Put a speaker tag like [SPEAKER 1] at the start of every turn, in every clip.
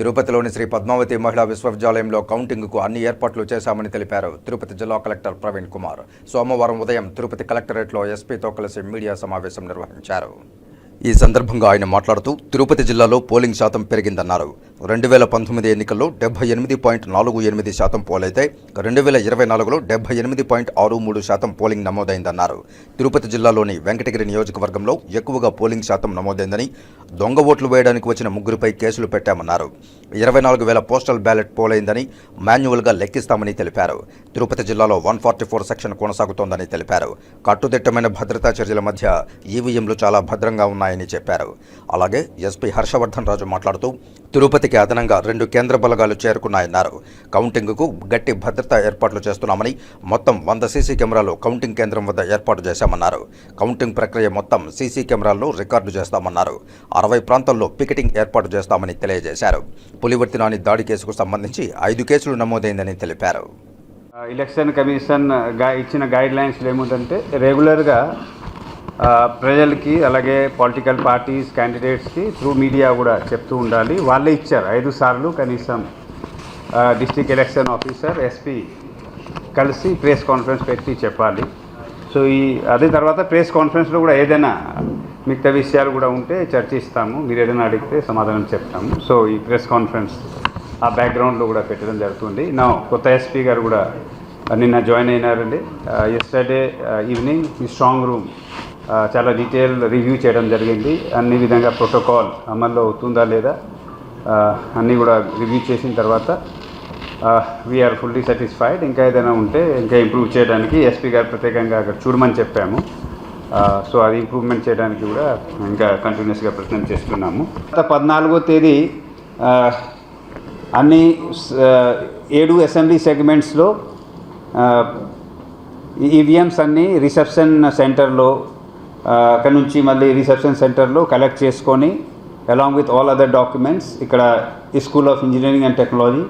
[SPEAKER 1] తిరుపతిలోని శ్రీ పద్మావతి మహిళా విశ్వవిద్యాలయంలో కౌంటింగ్కు అన్ని ఏర్పాట్లు చేశామని తెలిపారు. తిరుపతి జిల్లా కలెక్టర్ ప్రవీణ్ కుమార్. సోమవారం ఉదయం తిరుపతి కలెక్టరేట్లో ఎస్పీతో కలిసి మీడియా సమావేశం నిర్వహించారు. ఈ సందర్భంగా ఆయన మాట్లాడుతూ తిరుపతి జిల్లాలో పోలింగ్ శాతం పెరిగిందన్నారు. రెండు వేల పంతొమ్మిది ఎన్నికల్లో డెబ్బై ఎనిమిది పాయింట్ నాలుగు ఎనిమిది శాతం పోలైతే రెండు వేల ఇరవై నాలుగులో డెబ్బై ఎనిమిది పాయింట్ ఆరు మూడు శాతం పోలింగ్ నమోదైందన్నారు. తిరుపతి జిల్లాలోని వెంకటగిరి నియోజకవర్గంలో ఎక్కువగా పోలింగ్ శాతం నమోదైందని దొంగ ఓట్లు వేయడానికి వచ్చిన ముగ్గురిపై కేసులు పెట్టామన్నారు. ఇరవై నాలుగు వేల పోస్టల్ బ్యాలెట్ పోలైందని మాన్యువల్గా లెక్కిస్తామని తెలిపారు. తిరుపతి జిల్లాలో వన్ ఫార్టీ ఫోర్ సెక్షన్ కొనసాగుతోందని తెలిపారు. కట్టుదిట్టమైన భద్రతా చర్యల మధ్య ఈవీఎంలు చాలా భద్రంగా ఉన్నాయి. ఉన్నాయని చెప్పారు. అలాగే ఎస్పీ హర్షవర్ధన్ రాజు మాట్లాడుతూ తిరుపతికి అదనంగా రెండు కేంద్ర బలగాలు చేరుకున్నాయన్నారు. కౌంటింగ్కు గట్టి భద్రతా ఏర్పాట్లు చేస్తున్నామని మొత్తం వంద సీసీ కెమెరాలు కౌంటింగ్ కేంద్రం వద్ద ఏర్పాటు చేశామన్నారు. కౌంటింగ్ ప్రక్రియ మొత్తం సీసీ కెమెరాల్లో రికార్డు చేస్తామన్నారు. అరవై ప్రాంతాల్లో పికెటింగ్ ఏర్పాటు చేస్తామని తెలియజేశారు. పులివర్తి నాని దాడి కేసుకు సంబంధించి ఐదు కేసులు నమోదైందని తెలిపారు.
[SPEAKER 2] ఎలక్షన్ కమిషన్గా ఇచ్చిన గైడ్ లైన్స్లో ఏముందంటే రెగ్యులర్గా ప్రజలకి అలాగే పొలిటికల్ పార్టీస్ క్యాండిడేట్స్కి త్రూ మీడియా కూడా చెప్తూ ఉండాలి. వాళ్ళే ఇచ్చారు. ఐదు సార్లు కనీసం డిస్ట్రిక్ట్ ఎలక్షన్ ఆఫీసర్ ఎస్పీ కలిసి ప్రెస్ కాన్ఫరెన్స్ పెట్టి చెప్పాలి. సో ఈ అదే తర్వాత ప్రెస్ కాన్ఫరెన్స్లో కూడా ఏదైనా మిగతా విషయాలు కూడా ఉంటే చర్చిస్తాము. మీరు ఏదైనా అడిగితే సమాధానం చెప్తాము. సో ఈ ప్రెస్ కాన్ఫరెన్స్ ఆ బ్యాక్గ్రౌండ్లో కూడా పెట్టడం జరుగుతుంది. నా కొత్త ఎస్పీ గారు కూడా నిన్న జాయిన్ అయినారండి. ఎస్టర్డే ఈవినింగ్ ఈ స్ట్రాంగ్ రూమ్ చాలా డీటెయిల్ రివ్యూ చేయడం జరిగింది. అన్ని విధంగా ప్రోటోకాల్ అమల్లో అవుతుందా లేదా అన్నీ కూడా రివ్యూ చేసిన తర్వాత వీఆర్ ఫుల్లీ సాటిస్ఫైడ్ ఇంకా ఏదైనా ఉంటే ఇంకా ఇంప్రూవ్ చేయడానికి ఎస్పీ గారు ప్రత్యేకంగా అక్కడ చూడమని చెప్పాము. సో అది ఇంప్రూవ్మెంట్ చేయడానికి కూడా ఇంకా కంటిన్యూస్గా ప్రయత్నం చేస్తున్నాము. గత పద్నాలుగో తేదీ అన్ని ఏడు అసెంబ్లీ సెగ్మెంట్స్లో ఈవీఎంస్ అన్నీ రిసెప్షన్ సెంటర్లో అక్కడ నుంచి మళ్ళీ రిసెప్షన్ సెంటర్లో కలెక్ట్ చేసుకొని along with all other documents ఇక్కడ school of engineering and technology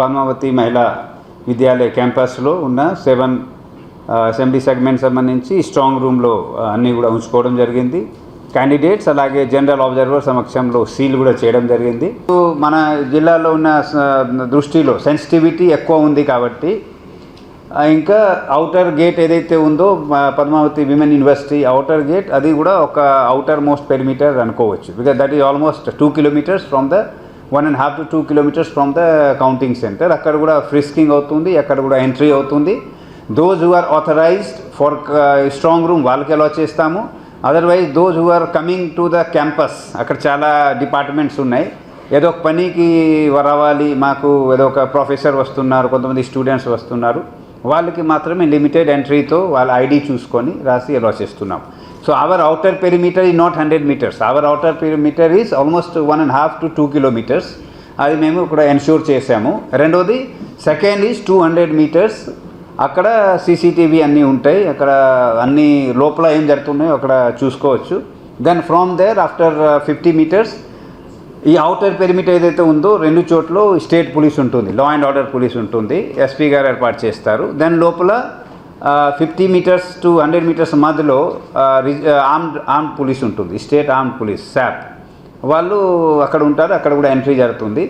[SPEAKER 2] Padmavati Mahila Vidyalaya క్యాంపస్లో ఉన్న సెవెన్ అసెంబ్లీ సెగ్మెంట్ సంబంధించి స్ట్రాంగ్ రూమ్లో అన్నీ కూడా ఉంచుకోవడం జరిగింది. క్యాండిడేట్స్ అలాగే జనరల్ అబ్జర్వర్ సమక్షంలో సీల్ కూడా చేయడం జరిగింది. సో మన జిల్లాలో ఉన్న దృష్టిలో సెన్సిటివిటీ ఎక్కువ ఉంది కాబట్టి ఇంకా అవుటర్ గేట్ ఏదైతే ఉందో Padmavati women university outer gate అది కూడా ఒక అవుటర్ మోస్ట్ పెరిమీటర్ అనుకోవచ్చు. Because that is almost two kilometres from the one and half to two kilometres from the counting centre అక్కడ కూడా ఫ్రిస్కింగ్ అవుతుంది అక్కడ కూడా ఎంట్రీ అవుతుంది. Those who are authorised for strong room వాళ్ళకి అలా చేస్తాము. Otherwise those who are coming to the campus అక్కడ చాలా డిపార్ట్మెంట్స్ ఉన్నాయి. ఏదో ఒక పనికి రావాలి మాకు ఏదో ఒక ప్రొఫెసర్ వస్తున్నారు కొంతమంది స్టూడెంట్స్ వస్తున్నారు. వాళ్ళకి మాత్రమే లిమిటెడ్ ఎంట్రీతో వాళ్ళ ఐడి చూసుకొని రాసి ఎలా చేస్తున్నాం. సో అవర్ అవుటర్ పెరిమీటర్ ఈ not hundred metres our outer perimeter is almost one and half to two kilometres అది మేము ఇక్కడ ఎన్ష్యూర్ చేసాము రెండోది second is two hundred metres అక్కడ సీసీటీవీ అన్నీ ఉంటాయి. అక్కడ అన్ని లోపల ఏం జరుగుతున్నాయో అక్కడ చూసుకోవచ్చు. Then from there after fifty metres ఈ అవుటర్ పెరిమిట్ ఏదైతే ఉందో రెండు చోట్ల స్టేట్ పోలీస్ ఉంటుంది లా అండ్ ఆర్డర్ పోలీస్ ఉంటుంది ఎస్పీ గారు ఏర్పాటు చేస్తారు. దాని లోపల fifty metres to hundred metres మధ్యలో ఆర్మ్డ్ ఆర్మ్డ్ పోలీస్ ఉంటుంది స్టేట్ ఆర్మ్డ్ పోలీస్ శాప్ వాళ్ళు అక్కడ ఉంటారు అక్కడ కూడా ఎంట్రీ జరుగుతుంది.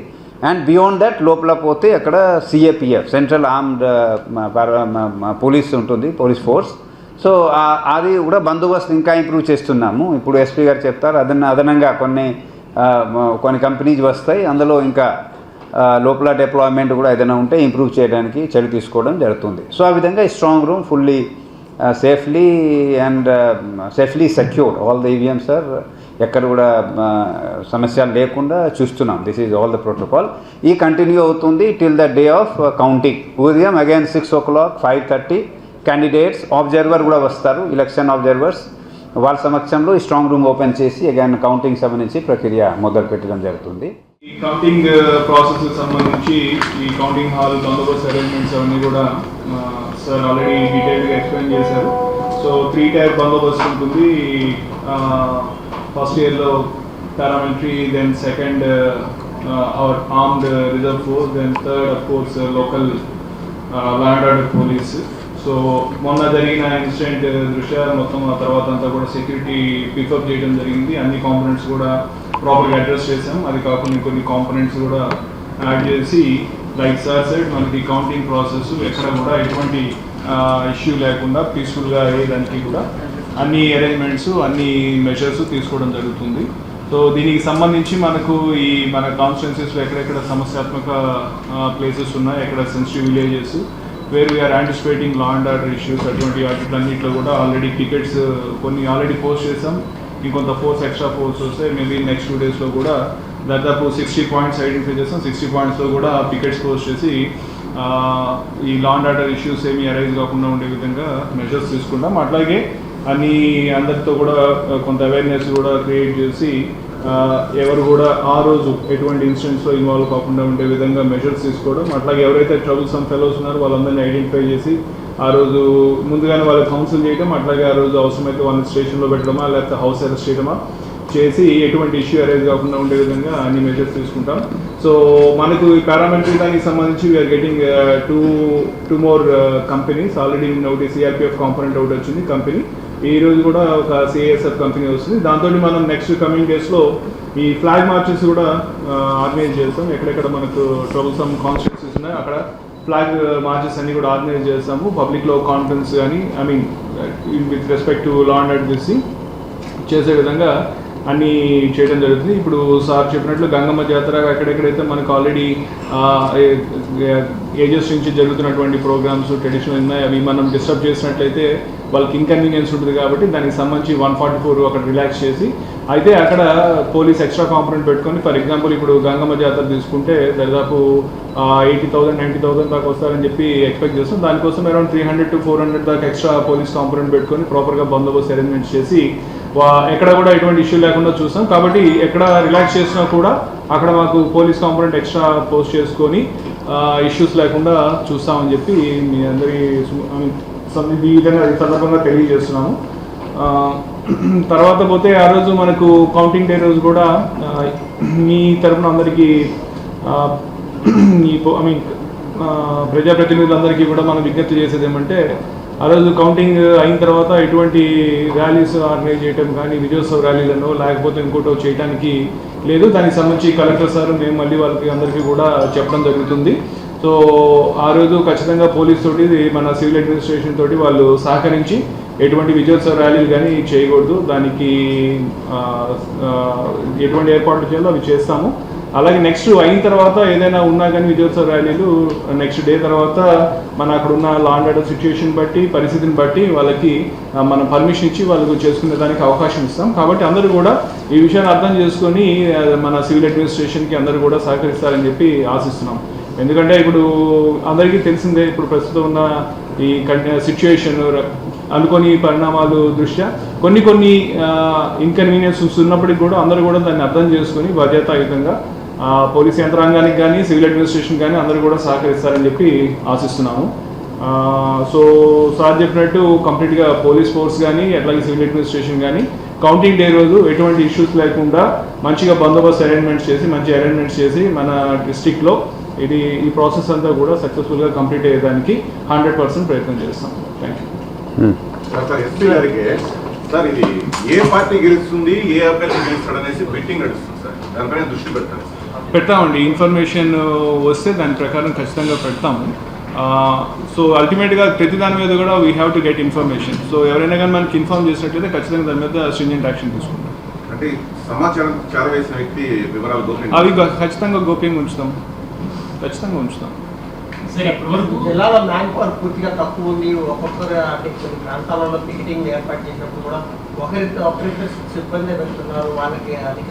[SPEAKER 2] అండ్ బియాండ్ దట్ లోపల పోతే అక్కడ సిఏపిఎఫ్ సెంట్రల్ ఆర్మ్డ్ పోలీస్ ఉంటుంది పోలీస్ ఫోర్స్ సో అది కూడా బందోబస్తు ఇంకా ఇంప్రూవ్ చేస్తున్నాము. ఇప్పుడు ఎస్పీ గారు చెప్తారు అదన అదనంగా కొన్ని కొన్ని కంపెనీస్ వస్తాయి. అందులో ఇంకా లోపల డిప్లాయ్మెంట్ కూడా ఏదైనా ఉంటే ఇంప్రూవ్ చేయడానికి చర్య తీసుకోవడం జరుగుతుంది. సో ఆ విధంగా ఈ strong room fully safely and safely secured all the EVMs sir ఎక్కడ కూడా సమస్యలు లేకుండా చూస్తున్నాం. This is all the protocol ఈ కంటిన్యూ అవుతుంది till the day of counting ఉదయం again six o'clock five thirty candidates observer కూడా వస్తారు. ఎలక్షన్ ఆబ్జర్వర్స్ వాళ్ళ సమక్షంలో ఈ స్ట్రాంగ్ రూమ్ ఓపెన్ చేసి అగైన్ కౌంటింగ్ సంబంధించి ప్రక్రియ మొదలు పెట్టడం జరుగుతుంది.
[SPEAKER 3] ఈ కౌంటింగ్ ప్రాసెస్ సంబంధించి ఈ కౌంటింగ్ హాల్ బందోబస్తు అరేంజ్మెంట్స్ అవన్నీ కూడా సార్ ఆల్రెడీ డీటెయిల్గా ఎక్స్ప్లెయిన్ చేశారు. సో త్రీ టైర్ బందోబస్తు ఉంటుంది. ఫస్ట్ ఇయర్లో paramilitary then second our armed reserve force then third of course local land order police so మొన్న జరిగిన ఇన్సిడెంట్ దృష్ట్యా మొత్తం ఆ తర్వాత అంతా కూడా సెక్యూరిటీ పికప్ చేయడం జరిగింది. అన్ని కాంపోనెంట్స్ కూడా ప్రాపర్గా అడ్రస్ చేసాం అది కాకుండా కొన్ని కాంపోనెంట్స్ కూడా యాడ్ చేసి లైక్ సార్ సైడ్ మనకి కౌంటింగ్ ప్రాసెస్ ఎక్కడ కూడా ఎటువంటి ఇష్యూ లేకుండా పీస్ఫుల్గా అయ్యేదానికి కూడా అన్ని అరేంజ్మెంట్స్ అన్ని మెషర్స్ తీసుకోవడం జరుగుతుంది. సో దీనికి సంబంధించి మనకు ఈ మన కాన్స్టిట్యున్సీస్లో ఎక్కడెక్కడ సమస్యాత్మక ప్లేసెస్ ఉన్నాయి ఎక్కడ sensitive villages where we're anticipating law and order issues అటువంటి వాటిలన్నింటిలో కూడా ఆల్రెడీ టికెట్స్ uh, కొన్ని ఆల్రెడీ పోస్ట్ చేసాం ఇంకొంత ఫోర్స్ ఎక్స్ట్రా ఫోర్స్ వస్తే మేబీ నెక్స్ట్ టూ డేస్లో కూడా దాదాపు సిక్స్టీ పాయింట్స్ ఐడెంటిఫై చేస్తాం. సిక్స్టీ పాయింట్స్లో కూడా పికెట్స్ పోస్ట్ చేసి ఈ లా అండ్ ఆర్డర్ ఇష్యూస్ ఏమి అరైజ్ కాకుండా ఉండే విధంగా మెజర్స్ తీసుకుంటాం. అట్లాగే అన్ని అందరితో కూడా uh, కొంత అవేర్నెస్ కూడా క్రియేట్ చేసి ఎవరు కూడా ఆ రోజు ఎటువంటి ఇన్సిడెంట్స్లో ఇన్వాల్వ్ కాకుండా ఉండే విధంగా మెజర్స్ తీసుకోవడం అట్లాగే ఎవరైతే ట్రబుల్ సమ్ ఫెలోస్ ఉన్నారో వాళ్ళందరినీ ఐడెంటిఫై చేసి ఆ రోజు ముందుగానే వాళ్ళకి కౌన్సిల్ చేయడం అట్లాగే ఆ రోజు అవసరమైతే వాళ్ళని స్టేషన్లో పెట్టడమా లేకపోతే హౌస్ అరెస్ట్ చేయడమా చేసి ఎటువంటి ఇష్యూ అరైజ్ కాకుండా ఉండే విధంగా అన్ని మెజర్స్ తీసుకుంటాం. సో మనకు ఈ పారామిలిటరీ దానికి సంబంధించి we're getting two two more companies already ఒకటి సిఆర్పిఎఫ్ కాంపోనెంట్ ఒకటి వచ్చింది కంపెనీ ఈ రోజు కూడా ఒక సిఎస్ఎఫ్ కంపెనీ వస్తుంది. దాంతో మనం నెక్స్ట్ కమింగ్ డేస్లో ఈ ఫ్లాగ్ మార్చెస్ కూడా ఆర్గనైజ్ చేస్తాం. ఎక్కడెక్కడ మనకు ట్రబుల్సమ్ కాన్స్టిట్యూన్సీస్ ఉన్నాయి అక్కడ ఫ్లాగ్ మార్చెస్ uh, అన్ని కూడా ఆర్గనైజ్ చేస్తాము. పబ్లిక్లో కాన్ఫరెన్స్ కానీ I mean with respect to law and order చేసే విధంగా అన్నీ చేయడం జరుగుతుంది. ఇప్పుడు సార్ చెప్పినట్లు గంగమ్మ జాతర ఎక్కడెక్కడైతే మనకు ఆల్రెడీ ఏజెస్ నుంచి జరుగుతున్నటువంటి ప్రోగ్రామ్స్ ట్రెడిషనల్ ఉన్నాయి అవి మనం డిస్టర్బ్ చేసినట్లయితే వాళ్ళకి ఇన్కన్వీనియన్స్ ఉంటుంది కాబట్టి దానికి సంబంధించి వన్ ఫార్టీ ఫోర్ అక్కడ రిలాక్స్ చేసి అయితే అక్కడ పోలీస్ ఎక్స్ట్రా కాంపనెంట్ పెట్టుకొని ఫర్ ఎగ్జాంపుల్ ఇప్పుడు గంగమ్మ జాతర తీసుకుంటే దాదాపు ఎయిటీ థౌసండ్ నైంటీ థౌసండ్ దాకా వస్తారని చెప్పి ఎక్స్పెక్ట్ చేస్తాం. దానికోసం around three hundred to four hundred దాకా ఎక్స్ట్రా పోలీస్ కాంపనెంట్ పెట్టుకొని ప్రాపర్గా బందోబస్తు అరేంజ్మెంట్స్ చేసి ఎక్కడ కూడా ఎటువంటి ఇష్యూ లేకుండా చూస్తాం కాబట్టి ఎక్కడ రిలాక్స్ చేసినా కూడా అక్కడ మాకు పోలీస్ కాంపనెంట్ ఎక్స్ట్రా పోస్ట్ చేసుకొని ఇష్యూస్ లేకుండా చూస్తామని చెప్పి మీ అందరి ఈ విధంగా ఈ సందర్భంగా తెలియజేస్తున్నాము. తర్వాత పోతే ఆ రోజు మనకు కౌంటింగ్ డే రోజు కూడా మీ తరఫున అందరికీ ఈ ఐ మీన్ ప్రజాప్రతినిధులందరికీ కూడా మనం విజ్ఞప్తి చేసేది ఏమంటే ఆ రోజు కౌంటింగ్ అయిన తర్వాత ఎటువంటి ర్యాలీస్ ఆర్గనైజ్ చేయడం కానీ విజయోత్సవ ర్యాలీలను లేకపోతే ఇంకోటో చేయడానికి లేదు. దానికి సంబంధించి కలెక్టర్ సార్ మేము మళ్ళీ వాళ్ళకి అందరికీ కూడా చెప్పడం జరుగుతుంది. సో ఆ రోజు ఖచ్చితంగా పోలీస్ తోటి మన సివిల్ అడ్మినిస్ట్రేషన్ తోటి వాళ్ళు సహకరించి ఎటువంటి విజయోత్సవ ర్యాలీలు కానీ చేయకూడదు. దానికి ఎటువంటి ఏర్పాట్లు చేయాలో అవి చేస్తాము. అలాగే నెక్స్ట్ అయిన తర్వాత ఏదైనా ఉన్నా కానీ విజయోత్సవ ర్యాలీలు నెక్స్ట్ డే తర్వాత మన అక్కడ ఉన్న లా అండ్ ఆర్డర్ సిచ్యుయేషన్ బట్టి పరిస్థితిని బట్టి వాళ్ళకి మనం పర్మిషన్ ఇచ్చి వాళ్ళకు చేసుకునే దానికి అవకాశం ఇస్తాం. కాబట్టి అందరూ కూడా ఈ విషయాన్ని అర్థం చేసుకొని మన సివిల్ అడ్మినిస్ట్రేషన్కి అందరూ కూడా సహకరిస్తారని చెప్పి ఆశిస్తున్నాం. ఎందుకంటే ఇప్పుడు అందరికీ తెలిసిందే ఇప్పుడు ప్రస్తుతం ఉన్న ఈ సిచ్యుయేషన్ అనుకోని పరిణామాలు దృష్ట్యా కొన్ని కొన్ని ఇన్కన్వీనియన్స్ ఉన్నప్పటికీ కూడా అందరూ కూడా దాన్ని అర్థం చేసుకొని బాధ్యతాయుతంగా పోలీస్ యంత్రాంగానికి కానీ సివిల్ అడ్మినిస్ట్రేషన్ కానీ అందరూ కూడా సహకరిస్తారని చెప్పి ఆశిస్తున్నాము. ఆ, సో సార్ చెప్పినట్టు కంప్లీట్గా పోలీస్ ఫోర్స్ కానీ అట్లాగే సివిల్ అడ్మినిస్ట్రేషన్ కానీ కౌంటింగ్ డే రోజు ఎటువంటి ఇష్యూస్ లేకుండా మంచిగా బందోబస్తు అరేంజ్మెంట్స్ చేసి మంచి అరేంజ్మెంట్స్ చేసి మన డిస్టిక్లో ఇది ఈ ప్రాసెస్ అంతా కూడా సక్సెస్ఫుల్గా కంప్లీట్ అయ్యేదానికి హండ్రెడ్ పర్సెంట్ ప్రయత్నం చేస్తాం. Thank you
[SPEAKER 4] sir sir SP గారికి సార్ ఇది ఏ పార్టీ గెలుస్తుంది ఏ అభ్యర్థి గెలుస్తాడు అనేసి బెట్టింగ్ నడుస్తుంది సార్. దానిపైన దృష్టి పెడతారు సార్.
[SPEAKER 3] పెడతామండి. ఇన్ఫర్మేషన్ వస్తే దాని ప్రకారం ఖచ్చితంగా పెడతాము. సో అల్టిమేట్గా ప్రతి దాని మీద కూడా we have to get information so ఎవరైనా కానీ మనకి ఇన్ఫార్మ్ చేసినట్లయితే ఖచ్చితంగా దాని మీద స్ట్రింజెంట్ యాక్షన్ తీసుకుంటాం.
[SPEAKER 4] అంటే సమాచారం చేరవేసిన వ్యక్తి వివరాలు గోప్యం
[SPEAKER 3] అవి ఖచ్చితంగా గోప్యంగా ఉంచుతాం. ఖచ్చితంగా ఉంచుతాం.
[SPEAKER 5] సరే ఇప్పటివరకు జిల్లాలో మ్యాన్ పవర్ పూర్తిగా తక్కువ ఉంది. ఒక్కొక్కరు అంటే కొన్ని ప్రాంతాలలో పికెటింగ్ ఏర్పాటు చేసినప్పుడు కూడా సిబ్బంది పెడుతున్నారు. వాళ్ళకి అధిక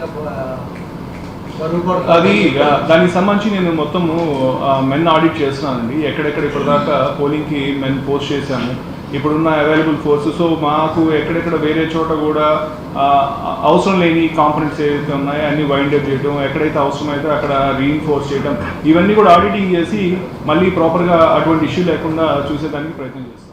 [SPEAKER 3] అది దానికి సంబంధించి నేను మొత్తము మెన్ ఆడిట్ చేస్తున్నానండి. ఎక్కడెక్కడ ఇప్పటిదాకా పోలింగ్కి మెన్ పోస్ట్ చేశాము ఇప్పుడున్న అవైలబుల్ ఫోర్స్. సో మాకు ఎక్కడెక్కడ వేరే చోట కూడా అవసరం లేని కాంపనెంట్స్ ఏవైతే ఉన్నాయో అన్ని వైండ్ అప్ చేయడం ఎక్కడైతే అవసరమైతే అక్కడ రీఇన్ఫోర్స్ చేయడం ఇవన్నీ కూడా ఆడిటింగ్ చేసి మళ్ళీ ప్రాపర్గా అటువంటి ఇష్యూ లేకుండా చూసేదానికి ప్రయత్నం చేస్తాం